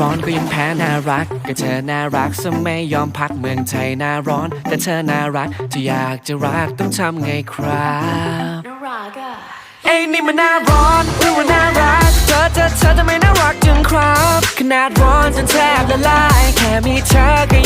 ร้อนก็ยังแพ้น่ารัก ก็เธอน่ารักซะไม่ยอมพักเมืองไทยหน้าร้อน แต่เธอน่ารักที่อยากจะรักต้องทำไงครับน่ารักอะเอ้ยนี่มันหน้าร้อนหรือว่าน่ารัก เธอเธอเธอทำไมน่ารักจังครับ ขนาดร้อนจนแทบละลาย แค่มีเธอก็